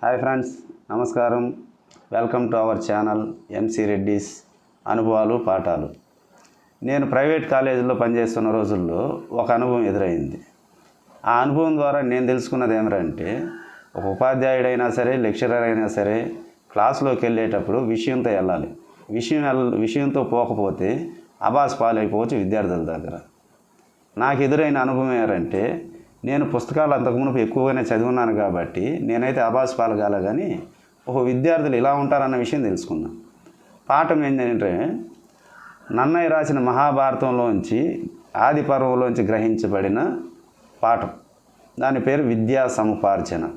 Hi friends నమస్కారం. Welcome to our channel MC Reddy's అనుభవాలు పాఠాలు. నేను ప్రైవేట్ కాలేజీలో పనిచేస్తున్న రోజుల్లో ఒక అనుభవం ఎదురైంది. ఆ అనుభవం ద్వారా నేను తెలుసుకున్నది ఏమిటంటే ఒక ఉపాధ్యాయుడైనా సరే లెక్చరర్ అయినా సరే క్లాస్లోకి వెళ్ళేటప్పుడు విషయంతో వెళ్ళాలి. విషయం విషయంతో పోకపోతే అబాస్ పాలైపోవచ్చు విద్యార్థుల దగ్గర. నాకు ఎదురైన అనుభవం ఏంటంటే నేను పుస్తకాలు అంతకుముందు ఎక్కువగానే చదివినాను కాబట్టి నేనైతే ఆభాస్ పాలగాల కానీ ఒక విద్యార్థులు ఇలా ఉంటారన్న విషయం తెలుసుకుందాం. పాఠం ఏంటంటే నన్నయ్య రాసిన మహాభారతంలోంచి ఆది పర్వంలోంచి గ్రహించబడిన పాఠం. దాని పేరు విద్యా సముపార్జన.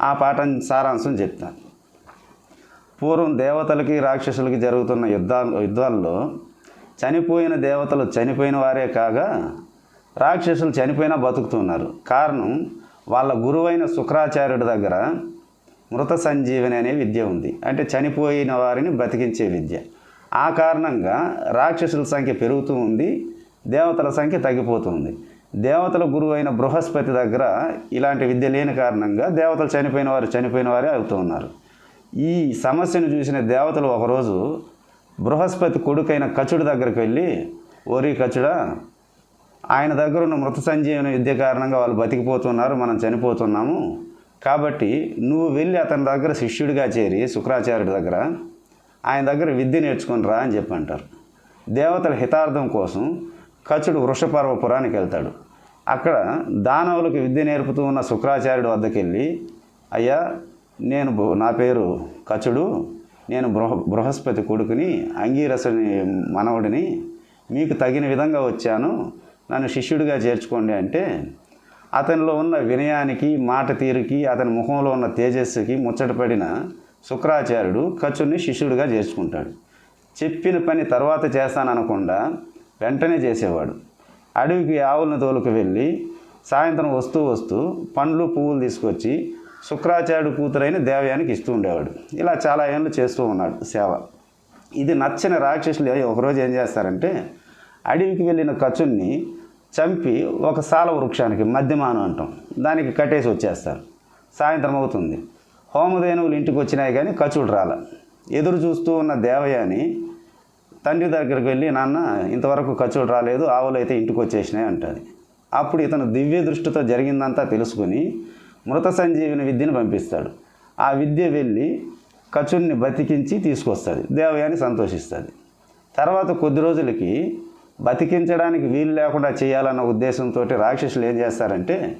ఆ పాఠం సారాంశం చెప్తాను పూర్వం దేవతలకి రాక్షసులకి జరుగుతున్న యుద్ధాలు యుద్ధాల్లో చనిపోయిన దేవతలు చనిపోయిన వారే కాగా రాక్షసులు చనిపోయినా బతుకుతున్నారు. కారణం వాళ్ళ గురువైన శుక్రాచార్యుడి దగ్గర మృత సంజీవని అనే విద్య ఉంది. అంటే చనిపోయిన వారిని బ్రతికించే విద్య. ఆ కారణంగా రాక్షసుల సంఖ్య పెరుగుతూ ఉంది దేవతల సంఖ్య తగ్గిపోతుంది దేవతల గురువు అయిన బృహస్పతి దగ్గర ఇలాంటి విద్య లేని కారణంగా దేవతలు చనిపోయిన వారు చనిపోయిన వారే అవుతూ ఉన్నారు. ఈ సమస్యను చూసిన దేవతలు ఒకరోజు బృహస్పతి కొడుకైన కచుడు దగ్గరికి వెళ్ళి ఓరి కచుడా ఆయన దగ్గర ఉన్న మృత సంజీవని విద్య కారణంగా వాళ్ళు బతికిపోతున్నారు మనం చనిపోతున్నాము. కాబట్టి నువ్వు వెళ్ళి అతని దగ్గర శిష్యుడిగా చేరి శుక్రాచార్యుడి దగ్గర ఆయన దగ్గర విద్య నేర్చుకుని రా అని చెప్పి అంటారు దేవతల హితార్థం కోసం కచుడు వృషపర్వపురానికి వెళ్తాడు. అక్కడ దానవులకు విద్య నేర్పుతూ ఉన్న శుక్రాచార్యుడి వద్దకు వెళ్ళి అయ్యా నేను నా పేరు కచుడు నేను బృహ బృహస్పతి కొడుకుని అంగీరసుని మనవడిని మీకు తగిన విధంగా వచ్చాను. నన్ను శిష్యుడిగా చేర్చుకోండి అంటే అతనిలో ఉన్న వినయానికి మాట తీరుకి అతని ముఖంలో ఉన్న తేజస్సుకి ముచ్చటపడిన శుక్రాచార్యుడు ఖర్చుని శిష్యుడిగా చేర్చుకుంటాడు. చెప్పిన పని తర్వాత చేస్తాననకుండా వెంటనే చేసేవాడు. అడవికి ఆవులను తోలుకు వెళ్ళి సాయంత్రం వస్తూ వస్తూ పండ్లు పువ్వులు తీసుకొచ్చి శుక్రాచార్యుడు కూతురైన దేవయానికి ఇస్తూ ఉండేవాడు. ఇలా చాలా ఏళ్ళు చేస్తూ ఉన్నాడు సేవ. ఇది నచ్చిన రాక్షసులు ఒకరోజు ఏం చేస్తారంటే అడవికి వెళ్ళిన ఖర్చుని చంపి ఒక సాల వృక్షానికి మద్యమానం అంటాం. దానికి కట్టేసి వచ్చేస్తారు. సాయంత్రం అవుతుంది. హోమధేనువులు ఇంటికి వచ్చినాయి కానీ కచుడు రాల. ఎదురు చూస్తూ ఉన్న దేవయాని తండ్రి దగ్గరికి వెళ్ళి నాన్న ఇంతవరకు ఖర్చులు రాలేదు ఆవులు అయితే ఇంటికి వచ్చేసినాయి అంటుంది. అప్పుడు ఇతను దివ్య దృష్టితో జరిగిందంతా తెలుసుకుని మృత సంజీవిని విద్యను పంపిస్తాడు. ఆ విద్య వెళ్ళి కచుడిని బతికించి తీసుకొస్తుంది. దేవయాని సంతోషిస్తుంది. తర్వాత కొద్ది రోజులకి బతికించడానికి వీలు లేకుండా చేయాలన్న ఉద్దేశంతో రాక్షసులు ఏం చేస్తారంటే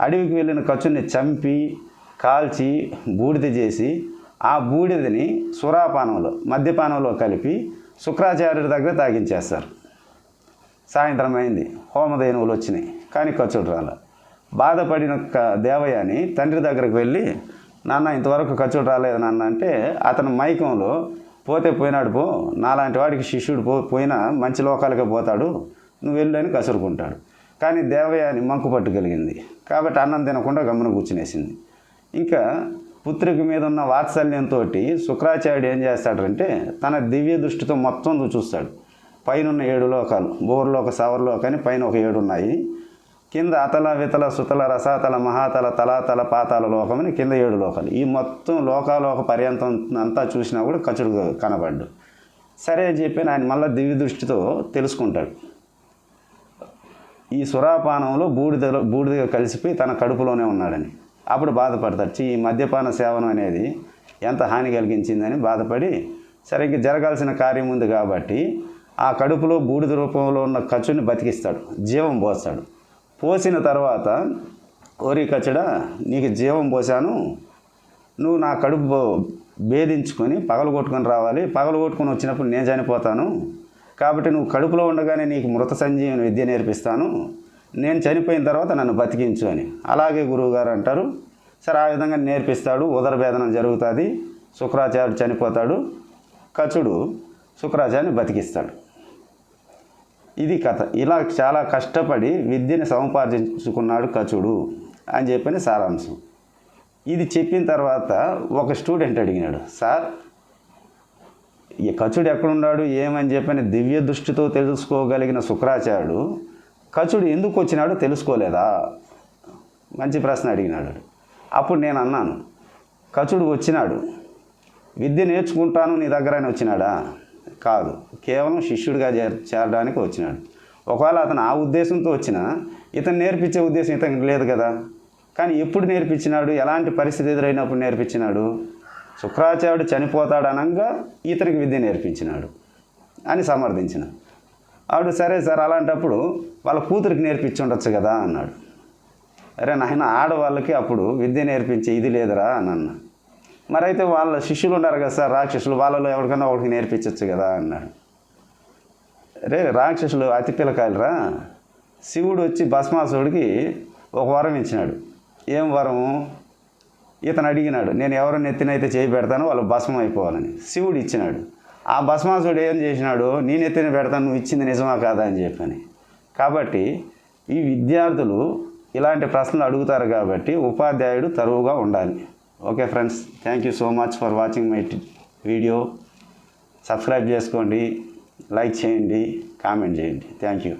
అడవికి వెళ్ళిన ఖర్చుని చంపి కాల్చి బూడిద చేసి ఆ బూడిదని సురాపానంలో మద్యపానంలో కలిపి శుక్రాచార్యుడి దగ్గర తాగించేస్తారు. సాయంత్రం అయింది. హోమధేనువులు వచ్చినాయి. కానీ ఖర్చుడు రాల. బాధపడిన దేవయాని తండ్రి దగ్గరకు వెళ్ళి నాన్న ఇంతవరకు ఖర్చుడు రాలేదు నాన్న అంటే అతని మైకంలో పోతే పోయినాడు పో నాలాంటి వాడికి శిష్యుడు పో పోయినా మంచి లోకాలకే పోతాడు నువ్వు వెళ్ళని కసురుకుంటాడు. కానీ దేవయాని మంకు పట్టుగలిగింది కాబట్టి అన్నం తినకుండా గమ్మున కూర్చునేసింది. ఇంకా పుత్రిక మీద ఉన్న వాత్సల్యంతో శుక్రాచార్యుడు ఏం చేస్తాడంటే తన దివ్య దృష్టితో మొత్తం చూస్తాడు. పైన ఉన్న ఏడు లోకాలు బోర్లోక సవర్లోక అని పైన ఒక ఏడు ఉన్నాయి. కింద అతల వితల సుతల రసాతల మహాతల తలాతల పాతాల లోకమని కింద ఏడు లోకాలు. ఈ మొత్తం లోకాలోక పర్యంతం అంతా చూసినా కూడా కచుడు కనబడ్డు. సరే అని చెప్పి ఆయన మళ్ళీ దివ్య దృష్టితో తెలుసుకుంటాడు. ఈ సురాపానంలో బూడిదలో బూడిదగా కలిసిపోయి తన కడుపులోనే ఉన్నాడని. అప్పుడు బాధపడతాడు. ఈ మద్యపాన సేవనం అనేది ఎంత హాని కలిగించిందని బాధపడి సరే ఇంక జరగాల్సిన కార్యం ఉంది కాబట్టి ఆ కడుపులో బూడిద రూపంలో ఉన్న ఖర్చుని బతికిస్తాడు. జీవం పోస్తాడు. పోసిన తర్వాత ఓరి కచ్చడా నీకు జీవం పోసాను నువ్వు నా కడుపు భేదించుకొని పగలు కొట్టుకొని రావాలి. పగలు కొట్టుకొని వచ్చినప్పుడు నేను చనిపోతాను. కాబట్టి నువ్వు కడుపులో ఉండగానే నీకు మృత సంజీవని విద్య నేర్పిస్తాను. నేను చనిపోయిన తర్వాత నన్ను బతికించు అని. అలాగే గురువుగారు అంటారు. సరే ఆ విధంగా నేర్పిస్తాడు. ఉదరభేదనం జరుగుతుంది. శుక్రాచార్యుడు చనిపోతాడు. కచుడు శుక్రాచార్యుని బతికిస్తాడు. ఇది కథ. ఇలా చాలా కష్టపడి విద్యని సముపార్జించుకున్నాడు కచుడు అని చెప్పని సారాంశం. ఇది చెప్పిన తర్వాత ఒక స్టూడెంట్ అడిగినాడు సార్ ఈ కచుడు ఎక్కడున్నాడు? ఏమని చెప్పని దివ్య దృష్టితో తెలుసుకోగలిగిన శుక్రాచార్యుడు కచుడు ఎందుకు వచ్చినాడో తెలుసుకోలేదా? మంచి ప్రశ్న అడిగినాడు. అప్పుడు నేను అన్నాను కచుడు వచ్చినాడు. విద్య నేర్చుకుంటాను నీ దగ్గర అని వచ్చినాడా? కాదు. కేవలం శిష్యుడిగా చేర చేరడానికి వచ్చినాడు. ఒకవేళ అతను ఆ ఉద్దేశంతో వచ్చినా ఇతను నేర్పించే ఉద్దేశం ఇతనికి లేదు కదా. కానీ ఎప్పుడు నేర్పించినాడు? ఎలాంటి పరిస్థితి ఎదురైనప్పుడు నేర్పించినాడు? శుక్రాచార్యుడు చనిపోతాడు అనగా ఇతనికి విద్య నేర్పించినాడు అని సమర్థించిన. ఆవిడ సరే సార్ అలాంటప్పుడు వాళ్ళ కూతురికి నేర్పించి ఉండొచ్చు కదా అన్నాడు. అరే నాయన ఆడవాళ్ళకి అప్పుడు విద్య నేర్పించే ఇది లేదురా అని అన్నా మరైతే వాళ్ళ శిష్యులు ఉన్నారు కదా సార్ రాక్షసులు వాళ్ళలో ఎవరికైనా ఒకరికి నేర్పించవచ్చు కదా అన్నాడు. రే రాక్షసులు అతి పిల్లకాయలరా శివుడు వచ్చి భస్మాసుడికి ఒక వరం ఇచ్చినాడు. ఏం వరం ఇతను అడిగినాడు నేను ఎవరు నెత్తినైతే చేయి పెడతాను వాళ్ళు భస్మం అయిపోవాలని. శివుడు ఇచ్చినాడు. ఆ భస్మాసుడు ఏం చేసినాడు? నేను ఎత్తిన పెడతాను నువ్వు ఇచ్చింది నిజమా కాదా అని చెప్పని. కాబట్టి ఈ విద్యార్థులు ఇలాంటి ప్రశ్నలు అడుగుతారు కాబట్టి ఉపాధ్యాయుడు తరువుగా ఉండాలి. Okay friends thank you so much for watching my video subscribe చేసుకోండి లైక్ చేయండి కామెంట్ చేయండి. Thank you